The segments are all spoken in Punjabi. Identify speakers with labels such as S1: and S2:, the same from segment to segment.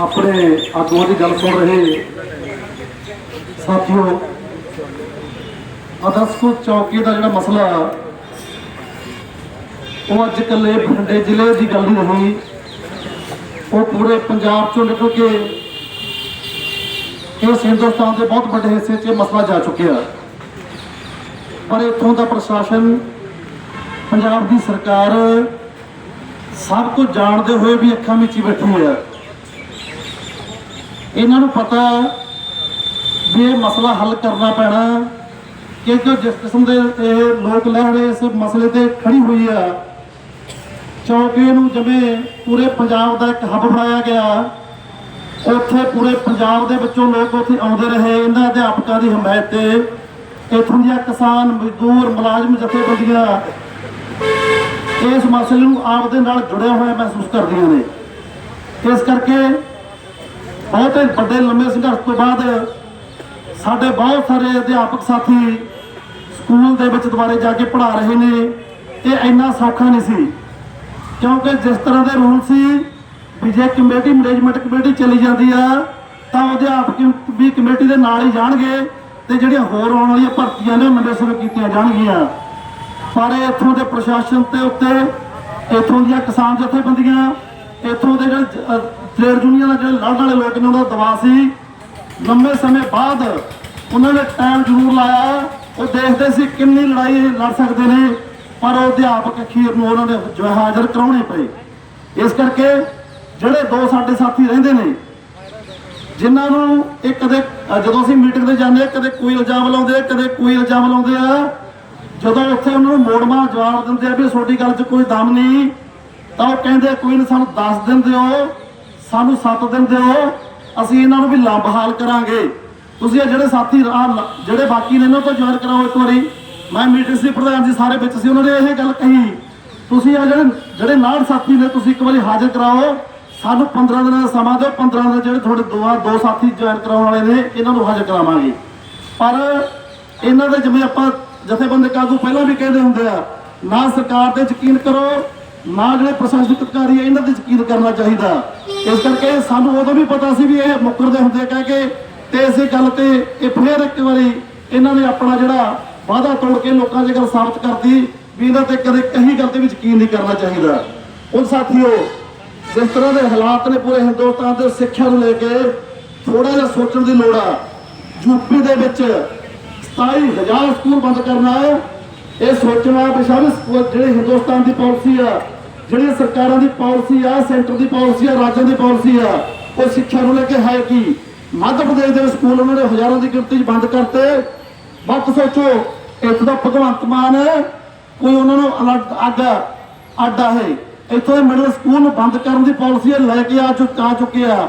S1: ਆਪਣੇ ਆਗੂਆਂ ਦੀ ਗੱਲ ਸੁਣ ਰਹੇ ਸਾਥੀਓ ਅਦਰਸਕੋ ਚੌਕੀ ਦਾ ਜਿਹੜਾ ਮਸਲਾ ਉਹ ਅੱਜ ਇਕੱਲੇ ਬਠਿੰਡੇ ਜ਼ਿਲ੍ਹੇ ਦੀ ਗੱਲ ਨਹੀਂ ਰਹੀ ਉਹ ਪੂਰੇ ਪੰਜਾਬ ਚੋਂ ਨਿਕਲ ਕੇ ਇਸ ਹਿੰਦੁਸਤਾਨ ਦੇ ਬਹੁਤ ਵੱਡੇ ਹਿੱਸੇ 'ਚ ਮਸਲਾ ਜਾ ਚੁੱਕਿਆ ਪਰ ਇੱਥੋਂ ਦਾ ਪ੍ਰਸ਼ਾਸਨ, ਪੰਜਾਬ ਦੀ ਸਰਕਾਰ ਸਭ ਕੁਝ ਜਾਣਦੇ ਹੋਏ ਵੀ ਅੱਖਾਂ ਵਿੱਚ ਹੀ ਬੈਠੀ ਹੈ ਇਹਨਾਂ ਨੂੰ ਪਤਾ ਵੀ ਇਹ ਮਸਲਾ ਹੱਲ ਕਰਨਾ ਪੈਣਾ ਕਿ ਜੋ ਜਿਸ ਕਿਸਮ ਦੇ ਇਹ ਲੋਕ ਲਹਿਰ ਇਸ ਮਸਲੇ ਤੇ ਖੜੀ ਹੋਈ ਆ, ਚੌਂਕੀ ਨੂੰ ਜਿਵੇਂ ਪੂਰੇ ਪੰਜਾਬ ਦਾ ਇੱਕ ਹੱਬ ਬਣਾਇਆ ਗਿਆ, ਉੱਥੇ ਪੂਰੇ ਪੰਜਾਬ ਦੇ ਵਿੱਚੋਂ ਲੋਕ ਉੱਥੇ ਆਉਂਦੇ ਰਹੇ, ਇਹਨਾਂ ਅਧਿਆਪਕਾਂ ਦੀ ਹਮਾਇਤ ਤੇ ਇੱਥੋਂ ਦੀਆਂ ਕਿਸਾਨ ਮਜ਼ਦੂਰ ਮੁਲਾਜ਼ਮ ਜਥੇਬੰਦੀਆਂ ਇਸ ਮਸਲੇ ਨੂੰ ਆਪ ਦੇ ਨਾਲ ਜੁੜਿਆ ਹੋਇਆ ਮਹਿਸੂਸ ਕਰਦੀਆਂ ਨੇ। ਇਸ ਕਰਕੇ ਬਹੁਤ ਵੱਡੇ ਲੰਮੇ ਸੰਘਰਸ਼ ਤੋਂ ਬਾਅਦ ਸਾਡੇ ਬਹੁਤ ਸਾਰੇ ਅਧਿਆਪਕ ਸਾਥੀ ਸਕੂਲ ਦੇ ਵਿੱਚ ਦੁਬਾਰੇ ਜਾ ਕੇ ਪੜ੍ਹਾ ਰਹੇ ਨੇ। ਇਹ ਇੰਨਾ ਸੌਖਾ ਨਹੀਂ ਸੀ। ਕਿਉਂਕਿ ਜਿਸ ਤਰ੍ਹਾਂ ਦੇ ਰੂਲ ਸੀ ਵੀ ਜੇ ਕਮੇਟੀ ਮੈਨੇਜਮੈਂਟ ਕਮੇਟੀ ਚਲੀ ਜਾਂਦੀ ਆ, ਤਾਂ ਉਹਦੇ ਆਪ ਵੀ ਕਮੇਟੀ ਦੇ ਨਾਲ ਹੀ ਜਾਣਗੇ ਤੇ ਜਿਹੜੀਆਂ ਹੋਰ ਆਉਣ ਵਾਲੀਆਂ ਭਰਤੀਆਂ ਨੇ ਉਹ ਨਵੇਂ ਸਿਰ ਕੀਤੀਆਂ ਜਾਣਗੀਆਂ। ਪਰ ਇੱਥੋਂ ਦੇ ਪ੍ਰਸ਼ਾਸਨ ਤੇ ਉੱਤੇ, ਇੱਥੋਂ ਦੀਆਂ ਕਿਸਾਨ ਜਥੇਬੰਦੀਆਂ, ਇੱਥੋਂ ਦੇ ਜਿਹੜੇ ਟ੍ਰੇਡ ਯੂਨੀਅਨ ਦੇ ਜਿਹੜੇ ਲੜਨ ਵਾਲੇ ਲੋਕ ਨੇ ਉਹਨਾਂ ਦਾ ਦਬਾਅ ਸੀ। ਲੰਮੇ ਸਮੇਂ ਬਾਅਦ ਉਹਨਾਂ ਨੇ ਟਾਈਮ ਜ਼ਰੂਰ ਲਾਇਆ। ਉਹ ਦੇਖਦੇ ਸੀ ਕਿੰਨੀ ਲੜਾਈ ਲੜ ਸਕਦੇ ਨੇ, ਪਰ ਉਹ ਅਧਿਆਪਕ ਅਖੀਰ ਨੂੰ ਉਹਨਾਂ ਨੇ ਜੋ ਹਾਜ਼ਰ ਕਰਾਉਣੇ ਪਏ। ਇਸ ਕਰਕੇ ਜਿਹੜੇ ਦੋ ਸਾਡੇ ਸਾਥੀ ਰਹਿੰਦੇ ਨੇ, ਜਿਨ੍ਹਾਂ ਨੂੰ ਇਹ ਕਦੇ ਜਦੋਂ ਅਸੀਂ ਮੀਟਿੰਗ ਤੇ ਜਾਂਦੇ ਆ ਕਦੇ ਕੋਈ ਇਲਜ਼ਾਮ ਲਾਉਂਦੇ ਆ ਕਦੇ ਕੋਈ ਇਲਜ਼ਾਮ ਲਾਉਂਦੇ ਆ, ਜਦੋਂ ਉੱਥੇ ਉਹਨਾਂ ਨੂੰ ਮੋੜਮਾ ਜਵਾਬ ਦਿੰਦੇ ਆ ਵੀ ਤੁਹਾਡੀ ਗੱਲ 'ਚ ਕੋਈ ਦਮ ਨਹੀਂ, ਤਾਂ ਉਹ ਕਹਿੰਦੇ ਕੋਈ ਨਹੀਂ ਸਾਨੂੰ ਦੱਸ ਦਿੰਦੇ ਹੋ। ਸਾਨੂੰ 7 ਦਿਨ ਦਿਓ, ਅਸੀਂ ਇਹਨਾਂ ਨੂੰ ਵੀ ਲਾਭ ਹਾਲ ਕਰਾਂਗੇ। ਤੁਸੀਂ ਇਹ ਜਿਹੜੇ ਸਾਥੀ ਜਿਹੜੇ ਬਾਕੀ ਨੇ ਇਹਨਾਂ ਤੋਂ ਜੁਆਇਨ ਕਰਾਓ ਇੱਕ ਵਾਰੀ। ਮੈਂ ਮੀਟਿੰਗ ਸੀ, ਪ੍ਰਧਾਨ ਜੀ ਸਾਰੇ ਵਿੱਚ ਸੀ, ਉਹਨਾਂ ਨੇ ਇਹ ਗੱਲ ਕਹੀ। ਤੁਸੀਂ ਆ ਜਿਹੜੇ ਜਿਹੜੇ ਨਾਲ ਸਾਥੀ ਨੇ, ਤੁਸੀਂ ਇੱਕ ਵਾਰੀ ਹਾਜ਼ਰ ਕਰਾਓ। ਸਾਨੂੰ 15 ਦਿਨਾਂ ਦਾ ਸਮਾਂ ਦਿਓ 15 ਦਿਨ ਜਿਹੜੇ ਤੁਹਾਡੇ ਦੋ ਦੋ ਸਾਥੀ ਜੁਆਇਨ ਕਰਾਉਣ ਵਾਲੇ ਨੇ, ਇਹਨਾਂ ਨੂੰ ਹਾਜ਼ਰ ਕਰਾਵਾਂਗੇ। ਪਰ ਇਹਨਾਂ ਦੇ ਜਿਵੇਂ ਆਪਾਂ ਜਥੇਬੰਦ ਆਗੂ ਪਹਿਲਾਂ ਵੀ ਕਹਿੰਦੇ ਹੁੰਦੇ ਆ, ਨਾ ਸਰਕਾਰ ਤੇ ਯਕੀਨ ਕਰੋ ਨਾ ਜਿਹੜੇ ਪ੍ਰਸ਼ਾਸਨਿਕ ਅਧਿਕਾਰੀ ਆ ਇਹਨਾਂ ਤੇ ਯਕੀਨ ਕਰਨਾ ਚਾਹੀਦਾ। ਇਸ ਕਰਕੇ ਸਾਨੂੰ ਉਦੋਂ ਵੀ ਪਤਾ ਸੀ ਵੀ ਇਹ ਮੁੱਕਰਦੇ ਹੁੰਦੇ ਕਹਿ ਕੇ, ਤੇ ਇਸੇ ਗੱਲ ਤੇ ਇਹ ਫੇਰ ਇੱਕ ਵਾਰੀ ਇਹਨਾਂ ਨੇ ਆਪਣਾ ਜਿਹੜਾ ਵਾਅਦਾ ਤੋੜ ਕੇ ਲੋਕਾਂ 'ਚ ਗੱਲ ਸਾਬਤ ਕਰਦੀ ਵੀ ਇਹਨਾਂ ਤੇ ਕਦੇ ਕਹੀ ਗੱਲ ਤੇ ਵੀ ਯਕੀਨ ਨਹੀਂ ਕਰਨਾ ਚਾਹੀਦਾ। ਉਹ ਸਾਥੀਓ, ਜਿਸ ਤਰ੍ਹਾਂ ਦੇ ਹਾਲਾਤ ਨੇ ਪੂਰੇ ਹਿੰਦੁਸਤਾਨ ਦੇ ਸਿੱਖਿਆ ਨੂੰ ਲੈ ਕੇ ਥੋੜਾ ਜਿਹਾ ਸੋਚਣ ਦੀ ਲੋੜ ਆ। ਯੂਪੀ ਦੇ ਵਿੱਚ 27000 ਸਕੂਲ ਬੰਦ ਕਰਨਾ ਹੈ। ਇਹ ਸੋਚਣਾ ਵੀ ਸਾਰੇ ਜਿਹੜੇ ਹਿੰਦੁਸਤਾਨ ਦੀ ਪਾਲਿਸੀ ਆ, ਜਿਹੜੀਆਂ ਸਰਕਾਰਾਂ ਦੀ ਪਾਲਿਸੀ ਆ, ਸੈਂਟਰ ਦੀ ਪਾਲਿਸੀ ਆ, ਰਾਜਾਂ ਦੀ ਪਾਲਿਸੀ ਆ, ਉਹ ਸਿੱਖਿਆ ਨੂੰ ਲੈ ਕੇ ਹੈ ਕੀ? ਮੱਧ ਪ੍ਰਦੇਸ਼ ਦੇ ਸਕੂਲ ਉਹਨਾਂ ਨੇ ਹਜ਼ਾਰਾਂ ਦੀ ਗਿਣਤੀ 'ਚ ਬੰਦ ਕਰਤੇ। ਬਾਤ ਸੋਚੋ, ਇੱਥੋਂ ਦਾ ਭਗਵੰਤ ਮਾਨ ਕੋਈ ਉਹਨਾਂ ਨੂੰ ਅਲੱਗ ਅੱਡ ਅੱਡਾ ਹੈ ਇੱਥੋਂ ਦੇ ਮਿਡਲ ਸਕੂਲ ਨੂੰ ਬੰਦ ਕਰਨ ਦੀ ਪਾਲਿਸੀ ਲੈ ਕੇ ਆ ਚੁੱਕ ਆ ਚੁੱਕੇ ਆ।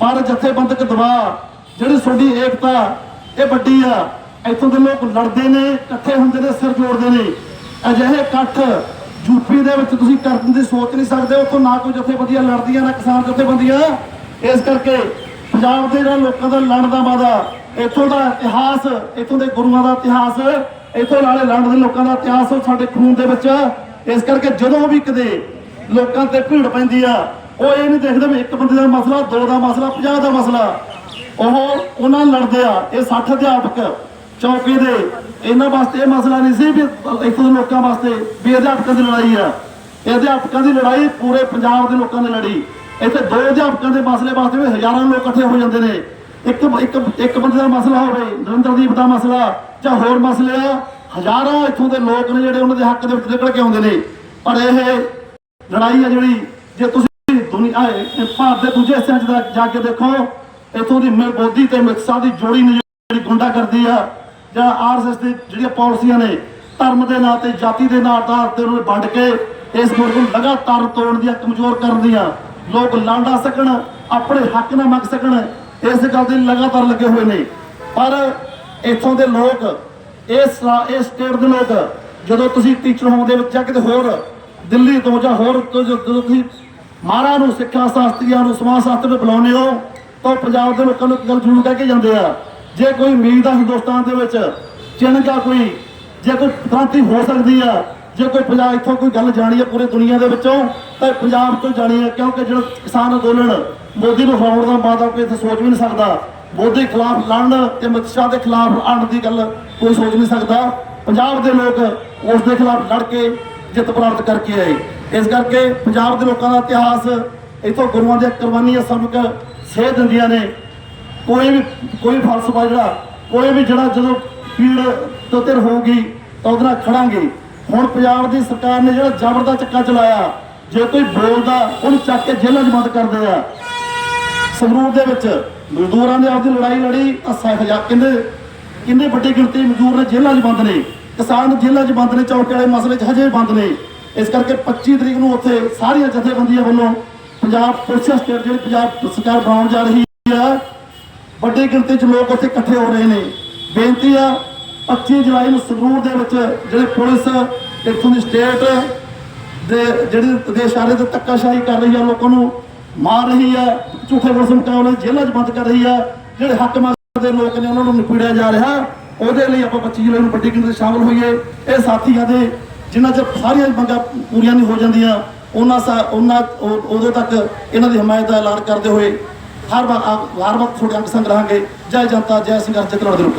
S1: ਪਰ ਜਥੇਬੰਦਕ ਦਬਾਅ, ਜਿਹੜੀ ਤੁਹਾਡੀ ਏਕਤਾ, ਇਹ ਵੱਡੀ ਆ। ਇੱਥੋਂ ਦੇ ਲੋਕ ਲੜਦੇ ਨੇ, ਇਕੱਠੇ ਹੁੰਦੇ ਨੇ, ਸਿਰ ਜੋੜਦੇ ਨੇ। ਅਜਿਹੇ ਇਕੱਠ ਯੂਪੀ ਦੇ ਵਿੱਚ ਤੁਸੀਂ ਕਰਨ ਦੀ ਸੋਚ ਨਹੀਂ ਸਕਦੇ, ਉੱਥੋਂ ਨਾ ਕੋਈ ਜਥੇਬੰਦੀਆਂ ਲੜਦੀਆਂ, ਨਾ ਕਿਸਾਨ ਜਥੇਬੰਦੀਆਂ। ਇਸ ਕਰਕੇ ਪੰਜਾਬ ਦੇ ਜਿਹੜਾ ਲੋਕਾਂ ਦਾ ਲੜਨ ਦਾ ਵਾਦਾ ਇੱਥੋਂ ਦਾ ਇਤਿਹਾਸ, ਇੱਥੋਂ ਦੇ ਗੁਰੂਆਂ ਦਾ ਇਤਿਹਾਸ, ਇੱਥੋਂ ਨਾਲੇ ਲੜਨ ਦੇ ਲੋਕਾਂ ਦਾ ਇਤਿਹਾਸ ਉਹ ਸਾਡੇ ਖੂਨ ਦੇ ਵਿੱਚ ਇਸ ਕਰਕੇ ਜਦੋਂ ਵੀ ਕਦੇ ਲੋਕਾਂ ਤੇ ਭੀੜ ਪੈਂਦੀ ਆ, ਉਹ ਇਹ ਨਹੀਂ ਦੇਖਦੇ ਵੀ ਇੱਕ ਬੰਦੇ ਦਾ ਮਸਲਾ, ਦੋ ਦਾ ਮਸਲਾ 50 ਦਾ ਮਸਲਾ। ਉਹ ਉਹਨਾਂ ਲੜਦੇ ਆ, ਇਹ 60 ਅਧਿਆਪਕ ਚੌਕੀ ਦੇ। ਇਹਨਾਂ ਵਾਸਤੇ ਇਹ ਮਸਲਾ ਨਹੀਂ ਸੀ ਵੀ ਇੱਥੋਂ ਦੇ ਲੋਕਾਂ ਵਾਸਤੇ ਵੀ ਅਧਿਆਪਕਾਂ ਦੀ ਲੜਾਈ ਆ। ਇਹ ਅਧਿਆਪਕਾਂ ਦੀ ਲੜਾਈ ਪੂਰੇ ਪੰਜਾਬ ਦੇ ਲੋਕਾਂ ਨੇ ਲੜੀ। ਇੱਥੇ ਦੋ ਅਧਿਆਪਕਾਂ ਦੇ ਮਸਲੇ ਵਾਸਤੇ ਵੀ ਹਜ਼ਾਰਾਂ ਲੋਕ ਇਕੱਠੇ ਹੋ ਜਾਂਦੇ ਨੇ। ਇੱਕ ਇੱਕ ਇੱਕ ਬੰਦੇ ਦਾ ਮਸਲਾ ਹੋਵੇ, ਨਰਿੰਦਰਦੀਪ ਦਾ ਮਸਲਾ ਜਾਂ ਹੋਰ ਮਸਲੇ ਆ, ਹਜ਼ਾਰਾਂ ਇੱਥੋਂ ਦੇ ਲੋਕ ਨੇ ਜਿਹੜੇ ਉਹਨਾਂ ਦੇ ਹੱਕ ਦੇ ਵਿੱਚ ਨਿਕਲ ਕੇ ਆਉਂਦੇ ਨੇ। ਪਰ ਇਹ ਲੜਾਈ ਆ ਜਿਹੜੀ, ਜੇ ਤੁਸੀਂ ਦੁਨੀਆ ਭਾਰਤ ਦੇ ਦੂਜੇ ਹਿੱਸਿਆਂ 'ਚ ਜਾ- ਕੇ ਦੇਖੋ, ਇੱਥੋਂ ਦੀ ਮੋਦੀ ਤੇ ਮਿਕਸਾ ਦੀ ਜੋੜੀ ਨੇ ਜਿਹੜੀ ਗੁੰਡਾ ਕਰਦੀ ਆ ਜਾਂ ਆਰਐਸਐਸ ਦੀ ਜਿਹੜੀਆਂ ਪਾਲਿਸੀਆਂ ਨੇ, ਧਰਮ ਦੇ ਨਾਂ ਤੇ, ਜਾਤੀ ਦੇ ਨਾਂ ਆਧਾਰ ਤੇ ਉਹਨੂੰ ਵੰਡ ਕੇ ਇਸ ਮੁਲਕ ਨੂੰ ਲਗਾਤਾਰ ਤੋੜਨ ਦੀਆਂ, ਕਮਜ਼ੋਰ ਕਰਨ ਦੀਆਂ, ਲੋਕ ਲਾਂਡਾ ਸਕਣ, ਆਪਣੇ ਹੱਕ ਨਾ ਮੰਗ ਸਕਣ, ਇਸ ਗੱਲ ਦੇ ਲਗਾਤਾਰ ਲੱਗੇ ਹੋਏ ਨੇ। ਪਰ ਇੱਥੋਂ ਦੇ ਲੋਕ, ਇਸ ਇਸ ਸਟੇਟ ਦੇ ਲੋਕ, ਜਦੋਂ ਤੁਸੀਂ ਟੀਚਰ ਹੋਮ ਦੇ ਵਿੱਚ ਜਾਂ ਕਿਤੇ ਹੋਰ, ਦਿੱਲੀ ਤੋਂ ਜਾਂ ਹੋਰ ਜਦੋਂ ਤੁਸੀਂ ਮਹਾਰਾ ਨੂੰ ਸਿੱਖਿਆ ਸ਼ਾਸਤਰੀਆਂ ਨੂੰ, ਸਮਾਜ ਸ਼ਾਸਤਰ ਨੂੰ ਬੁਲਾਉਂਦੇ ਹੋ, ਤਾਂ ਉਹ ਪੰਜਾਬ ਦੇ ਲੋਕਾਂ ਨੂੰ ਗੱਲ ਜ਼ਰੂਰ ਕਹਿ ਕੇ ਜਾਂਦੇ ਆ ਜੇ ਕੋਈ ਉਮੀਦ ਆ ਹਿੰਦੁਸਤਾਨ ਦੇ ਵਿੱਚ ਚਿੰਨ ਜਾਂ ਕੋਈ ਜੇ ਕੋਈ ਕ੍ਰਾਂਤੀ ਹੋ ਸਕਦੀ ਆ, ਜੇ ਕੋਈ ਪੰਜਾਬ ਇੱਥੋਂ ਕੋਈ ਗੱਲ ਜਾਣੀ ਹੈ ਪੂਰੀ ਦੁਨੀਆ ਦੇ ਵਿੱਚੋਂ, ਤਾਂ ਪੰਜਾਬ ਤੋਂ ਜਾਣੀ ਹੈ ਕਿਉਂਕਿ ਜਿਹੜਾ ਕਿਸਾਨ ਅੰਦੋਲਨ ਮੋਦੀ ਨੂੰ ਹਰਾਉਣ ਦਾ ਮਾਦਾ ਕੋਈ ਇੱਥੇ ਸੋਚ ਵੀ ਨਹੀਂ ਸਕਦਾ। ਮੋਦੀ ਖਿਲਾਫ ਲੜਨ ਤੇ ਅਮਿਤ ਸ਼ਾਹ ਦੇ ਖਿਲਾਫ ਆਉਣ ਦੀ ਗੱਲ ਕੋਈ ਸੋਚ ਨਹੀਂ ਸਕਦਾ। ਪੰਜਾਬ ਦੇ ਲੋਕ ਉਸ ਦੇ ਖਿਲਾਫ ਲੜ ਕੇ ਜਿੱਤ ਪ੍ਰਾਪਤ ਕਰਕੇ ਆਏ। ਇਸ ਕਰਕੇ ਪੰਜਾਬ ਦੇ ਲੋਕਾਂ ਦਾ ਇਤਿਹਾਸ ਇਥੋਂ ਗੁਰੂਆਂ ਦੀਆਂ ਕੁਰਬਾਨੀਆਂ ਸਾਨੂੰ ਸੇਧ ਦਿੰਦੀਆਂ ਨੇ। ਕੋਈ ਵੀ, ਕੋਈ ਫਲਸਫਾ ਜਿਹੜਾ, ਕੋਈ ਵੀ ਜਿਹੜਾ ਜਦੋਂ ਪੀੜ ਤੋਂ ਤਿਰ ਹੋਊਗੀ ਤਾਂ ਉਹਦੇ ਨਾਲ ਖੜਾਂਗੇ। ਹੁਣ ਪੰਜਾਬ ਦੀ ਸਰਕਾਰ ਨੇ ਜਿਹੜਾ ਜ਼ਬਰ ਦਾ ਚੱਕਾ ਚਲਾਇਆ, ਜੇ ਕੋਈ ਬੋਲਦਾ, ਉਹਨੂੰ ਚੱਕ ਕੇ ਜੇਲ੍ਹਾਂ 'ਚ ਬੰਦ ਕਰਦੇ ਆ। ਸੰਗਰੂਰ ਦੇ ਵਿੱਚ ਮਜ਼ਦੂਰਾਂ ਨੇ ਆਪਦੀ ਲੜਾਈ ਲੜੀ ਤਾਂ ਸਹਿ ਜਾ ਕਿੰਨੇ ਵੱਡੀ ਗਿਣਤੀ ਮਜ਼ਦੂਰ ਨੇ ਜੇਲ੍ਹਾਂ 'ਚ ਬੰਦ ਨੇ। ਕਿਸਾਨ ਜੇਲ੍ਹਾਂ 'ਚ ਬੰਦ ਨੇ, ਚੌਕੇ ਵਾਲੇ ਮਸਲੇ 'ਚ ਹਜੇ ਬੰਦ ਨੇ। ਇਸ ਕਰਕੇ 25 ਤਰੀਕ ਨੂੰ ਉੱਥੇ ਸਾਰੀਆਂ ਜਥੇਬੰਦੀਆਂ ਵੱਲੋਂ ਪੰਜਾਬ ਪੁਲਿਸ ਸਟੇਟ ਜਿਹੜੀ ਪੰਜਾਬ ਸਰਕਾਰ ਬਣਾਉਣ ਜਾ ਰਹੀ ਹੈ ਵੱਡੀ ਗਿਣਤੀ 'ਚ ਲੋਕ ਉੱਥੇ ਇਕੱਠੇ ਹੋ ਰਹੇ ਨੇ। ਬੇਨਤੀ ਆ 25 ਜੁਲਾਈ ਨੂੰ ਸੰਗਰੂਰ ਦੇ ਵਿੱਚ ਜਿਹੜੇ ਪੁਲਿਸ ਇੱਥੋਂ ਦੀ ਸਟੇਟ ਦੇ ਜਿਹੜੇ ਦੇਸ਼ ਆਲੇ ਤੇ ਧੱਕਾਸ਼ਾਹੀ ਕਰ ਰਹੀ ਆ, ਲੋਕਾਂ ਨੂੰ ਮਾਰ ਰਹੀ ਆ, ਝੂਠੇ ਪੁਲਿਸ ਮੁਕਾਬਲੇ ਜੇਲ੍ਹਾਂ 'ਚ ਬੰਦ ਕਰ ਰਹੀ ਆ। ਜਿਹੜੇ ਹੱਕ ਮੰਗਦੇ ਲੋਕ ਨੇ, ਉਹਨਾਂ ਨੂੰ ਨਿਪੜਿਆ ਜਾ ਰਿਹਾ। ਉਹਦੇ ਲਈ ਆਪਾਂ 25 ਜੁਲਾਈ ਨੂੰ ਵੱਡੀ ਗਿਣਤੀ 'ਚ ਸ਼ਾਮਲ ਹੋਈਏ। ਇਹ ਸਾਥੀਆਂ ਦੇ, ਜਿਨ੍ਹਾਂ 'ਚ ਸਾਰੀਆਂ ਮੰਗਾਂ ਪੂਰੀਆਂ ਨਹੀਂ ਹੋ ਜਾਂਦੀਆਂ, ਉਹਨਾਂ ਸਾ, ਉਹਨਾਂ, ਉਹ- ਉਦੋਂ ਤੱਕ ਇਹਨਾਂ ਦੀ ਹਮਾਇਤ ਦਾ ਐਲਾਨ ਕਰਦੇ ਹੋਏ ਹਰ ਵਾਰ ਹਰ ਵਕਤ ਤੁਹਾਡੇ ਅੰਗ ਸੰਗ ਰਹਾਂਗੇ। ਜੈ ਜਨਤਾ, ਜੈ ਸੰਘਰਸ਼ ਜਤਨ ਦੇ ਰੁਕ